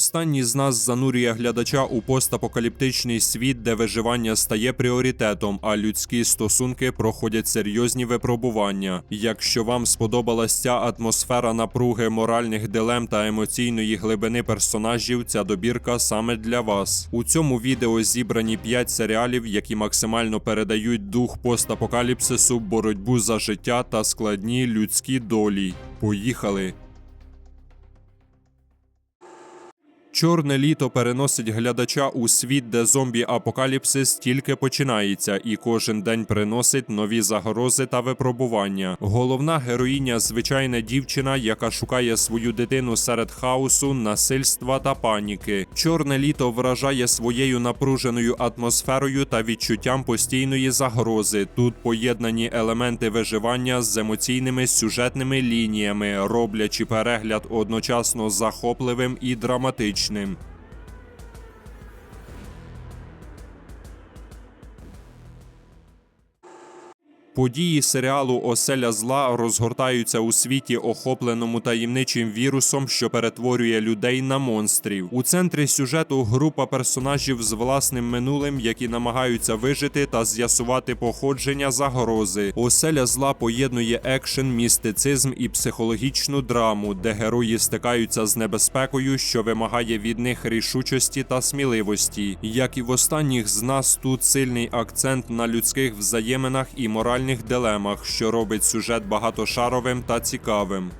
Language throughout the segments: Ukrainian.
Останній з нас занурює глядача у постапокаліптичний світ, де виживання стає пріоритетом, а людські стосунки проходять серйозні випробування. Якщо вам сподобалась ця атмосфера напруги, моральних дилем та емоційної глибини персонажів, ця добірка саме для вас. У цьому відео зібрані 5 серіалів, які максимально передають дух постапокаліпсису, боротьбу за життя та складні людські долі. Поїхали! Чорне літо переносить глядача у світ, де зомбі-апокаліпсис тільки починається, і кожен день приносить нові загрози та випробування. Головна героїня звичайна дівчина, яка шукає свою дитину серед хаосу, насильства та паніки. Чорне літо вражає своєю напруженою атмосферою та відчуттям постійної загрози. Тут поєднані елементи виживання з емоційними сюжетними лініями, роблячи перегляд одночасно захопливим і драматичним. nehmen. Події серіалу Оселя зла розгортаються у світі, охопленому таємничим вірусом, що перетворює людей на монстрів. У центрі сюжету група персонажів з власним минулим, які намагаються вижити та з'ясувати походження загрози. Оселя зла поєднує екшен, містицизм і психологічну драму, де герої стикаються з небезпекою, що вимагає від них рішучості та сміливості. Як і в останніх з нас, тут сильний акцент на людських взаєминах і моральних дилемах, що робить сюжет багатошаровим та цікавим.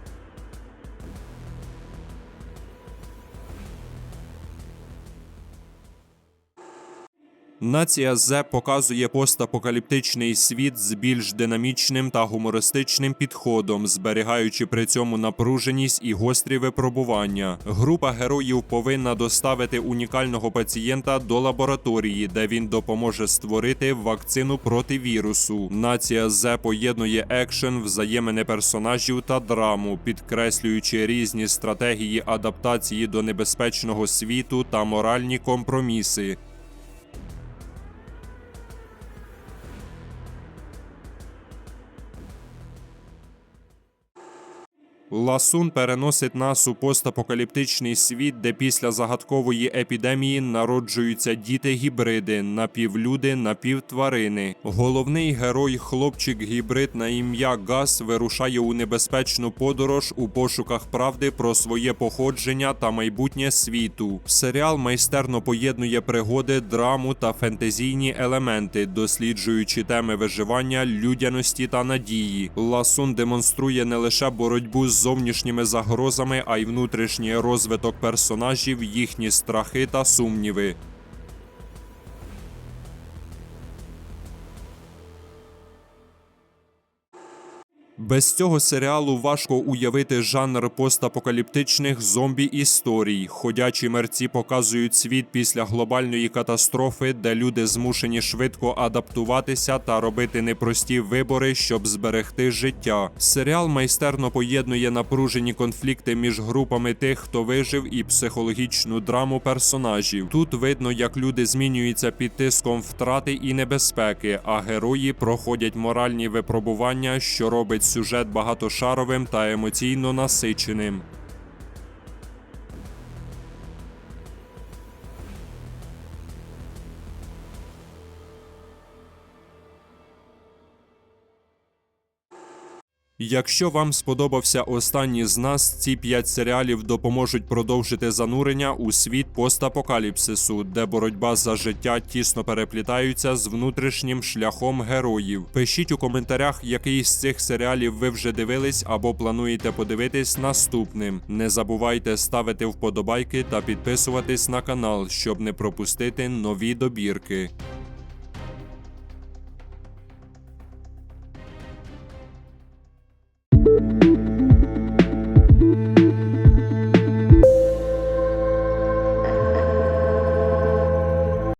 Нація Зе показує постапокаліптичний світ з більш динамічним та гумористичним підходом, зберігаючи при цьому напруженість і гострі випробування. Група героїв повинна доставити унікального пацієнта до лабораторії, де він допоможе створити вакцину проти вірусу. Нація Зе поєднує екшен, взаємини персонажів та драму, підкреслюючи різні стратегії адаптації до небезпечного світу та моральні компроміси. Ласун переносить нас у постапокаліптичний світ, де після загадкової епідемії народжуються діти-гібриди, напівлюди, напівтварини. Головний герой, хлопчик-гібрид на ім'я Гас, вирушає у небезпечну подорож у пошуках правди про своє походження та майбутнє світу. Серіал майстерно поєднує пригоди, драму та фентезійні елементи, досліджуючи теми виживання, людяності та надії. Ласун демонструє не лише боротьбу з зовнішніми загрозами, а й внутрішній розвиток персонажів, їхні страхи та сумніви. Без цього серіалу важко уявити жанр постапокаліптичних зомбі історій. Ходячі мерці показують світ після глобальної катастрофи, де люди змушені швидко адаптуватися та робити непрості вибори, щоб зберегти життя. Серіал майстерно поєднує напружені конфлікти між групами тих, хто вижив, і психологічну драму персонажів. Тут видно, як люди змінюються під тиском втрати і небезпеки, а герої проходять моральні випробування, що робить сюжет багатошаровим та емоційно насиченим. Якщо вам сподобався останній з нас, ці 5 серіалів допоможуть продовжити занурення у світ постапокаліпсису, де боротьба за життя тісно переплітаються з внутрішнім шляхом героїв. Пишіть у коментарях, який з цих серіалів ви вже дивились або плануєте подивитись наступним. Не забувайте ставити вподобайки та підписуватись на канал, щоб не пропустити нові добірки.